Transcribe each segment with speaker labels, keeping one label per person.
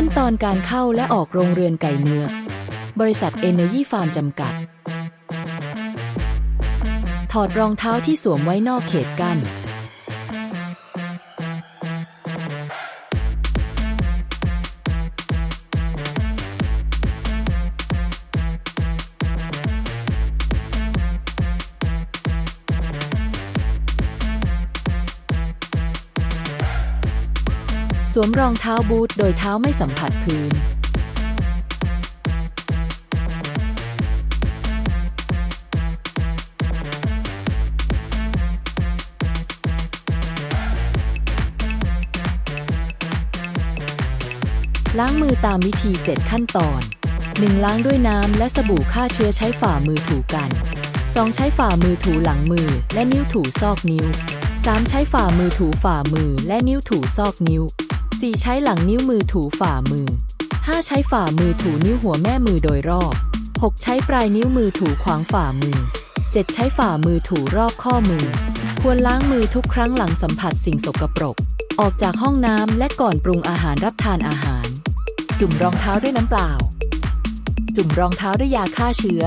Speaker 1: ขั้นตอนการเข้าและออกโรงเรือนไก่เนื้อ บริษัทเอเนยีฟาร์มจำกัด ถอดรองเท้าที่สวมไว้นอกเขตกั้น สวมรองเท้าบูทโดยเท้าไม่สัมผัสพื้น ล้างมือตามวิธี 7 ขั้นตอน 1. ล้างด้วยน้ำและสบู่ฆ่าเชื้อใช้ฝ่ามือถูกัน 2. ใช้ฝ่ามือถูหลังมือและนิ้วถูซอกนิ้ว 3. ใช้ฝ่ามือถูฝ่ามือและนิ้วถูซอกนิ้ว 4. ใช้หลังนิ้วมือถูฝ่ามือ 5. ใช้ฝ่ามือถูนิ้วหัวแม่มือโดยรอบ 6. ใช้ปลายนิ้วมือถูขวางฝ่ามือ 7. ใช้ฝ่ามือถูรอบข้อมือ ควรล้างมือทุกครั้งหลังสัมผัสสิ่งสกปรก ออกจากห้องน้ำและก่อนปรุงอาหารรับทานอาหาร จุ่มรองเท้าด้วยน้ำเปล่า จุ่มรองเท้าด้วยยาฆ่าเชื้อ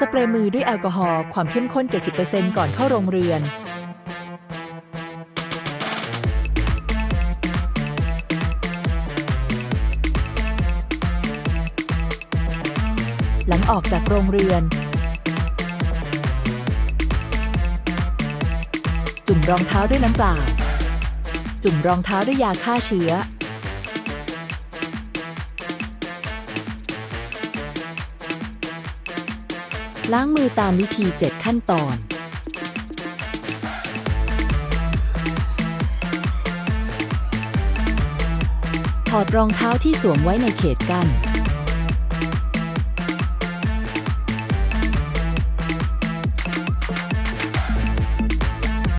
Speaker 1: สเปรย์มือด้วยแอลกอฮอล์ความเข้มข้น 70%ก่อนเข้าโรงเรือนหลังออกจากโรงเรือน จุ่มรองเท้าด้วยน้ำเปล่า จุ่มรองเท้าด้วยยาฆ่าเชื้อ ล้างมือตามวิธี 7 ขั้นตอน ถอดรองเท้าที่สวมไว้ในเขตกั้น